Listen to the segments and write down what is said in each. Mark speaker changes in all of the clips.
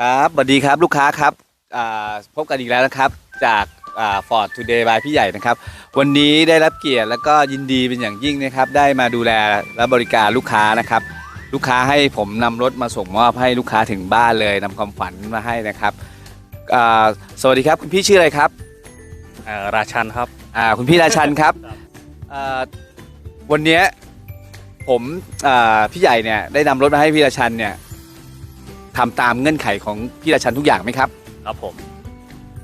Speaker 1: ครับสวัสดีครับลูกค้าครับอ่าพบกันอีกแล้วนะครับจากฟอร์ดทูเดย์บายพี่ใหญ่นะครับ วันนี้ได้รับเกียรติแล้วก็ยินดีเป็นอย่างยิ่งนะครับ ได้มาดูแลและบริการลูกค้านะครับ ลูกค้าให้ผมนำรถมาส่งมอบให้ลูกค้าถึงบ้านเลยนำความฝันมาให้นะครับอ่าสวัสดีครับคุณพี่ชื่ออะไรครับ
Speaker 2: เอ่อราชันครับ
Speaker 1: อ่าคุณพี่ราชันครับ
Speaker 2: ครับ
Speaker 1: อ่าวันเนี้ยผมอ่าพี่ใหญ่เนี่ยได้นำรถมาให้พี่ราชันเนี่ย ทำตามเงื่อนไขของพี่ราชันทุกอย่างไหมครับ
Speaker 2: ครับผม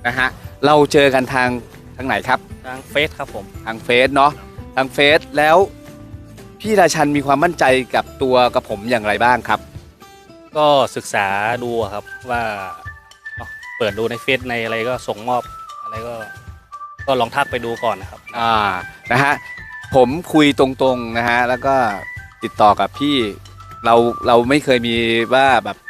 Speaker 1: นะฮะเราเจอกันทางทางไหนครับ
Speaker 2: ทางเฟซครับผม
Speaker 1: ทางเฟซเนาะทางเฟซแล้วพี่ราชันมีความมั่นใจกับตัวกับผมอย่างไรบ้างครับ
Speaker 2: ก็ศึกษาดูอะครับว่าเนาะเปิดดูในเฟซในอะไรก็ส่งมอบอะไรก็ ก็ลองทักไปดูก่อนนะครับ
Speaker 1: อ่านะฮะผมคุยตรงๆนะฮะแล้วก็ติดต่อกับพี่เราเราไม่เคยมีว่าแบบเอ่อ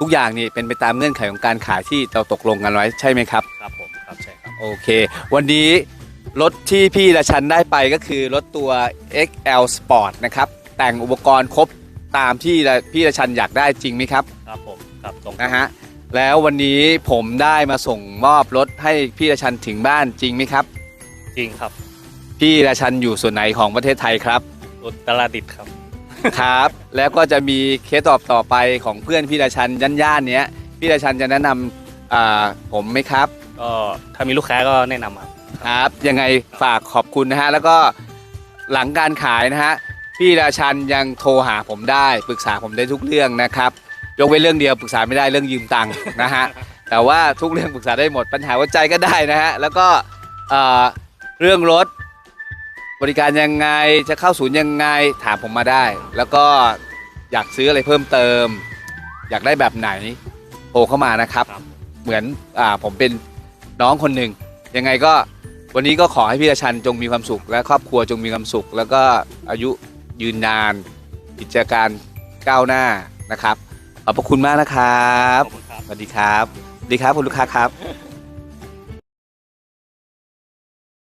Speaker 1: ทุกอย่างนี่เป็นไปตามเงื่อนไขของการขายที่เราตกลงกันไว้ใช่ไหมครับ
Speaker 2: ครับผมครับใช่ครับ
Speaker 1: โอเค วันนี้รถที่พี่ราชันได้ไปก็คือรถตัว XL Sport นะครับ แต่งอุปกรณ์ครบตามที่พี่ราชันอยากได้จริงไหมครับ
Speaker 2: ครับผมครับตรง
Speaker 1: นะฮะแล้ววันนี้ผมได้มาส่งมอบรถให้พี่ราชันถึงบ้านจริงไหมครับ
Speaker 2: จริงครับ
Speaker 1: พี่ราชันอยู่ส่วนไหนของประเทศไทยครับ
Speaker 2: อุตรดิตถ์ครับ
Speaker 1: ครับ แล้วก็จะมีเคสตอบต่อไปของเพื่อนพี่ราชันย่านๆเนี้ยพี่ราชันจะแนะนำอ่าผมไหมครับ
Speaker 2: ก็ถ้ามีลูกค้าก็แนะนำครับ
Speaker 1: ครับ ยังไงฝากขอบคุณนะฮะ แล้วก็หลังการขายนะฮะ พี่ราชันยังโทรหาผมได้ ปรึกษาผมได้ทุกเรื่องนะครับ ยกเว้นเรื่องเดียวปรึกษาไม่ได้เรื่องยืมตังค์นะฮะ แต่ว่าทุกเรื่องปรึกษาได้หมดปัญหาหัวใจก็ได้นะฮะ แล้วก็เอ่อเรื่องรถ บริการยังไงจะเข้าศูนย์ยังไงถามผมมาได้ แล้วก็อยากซื้ออะไรเพิ่มเติม อยากได้แบบไหนโทรเข้ามานะครับ
Speaker 2: ครับ
Speaker 1: เหมือนอ่าผมเป็นน้องคนหนึ่งยังไงก็วันนี้ก็ขอให้พี่ราชันจงมีความสุข และครอบครัวจงมีความสุข แล้วก็อายุยืนนานกิจการก้าวหน้านะครับขอบพระคุณมากนะครับ
Speaker 2: ขอบคุณครับ
Speaker 1: สวัสดีครับสวัสดีครับคุณลูกค้าครับ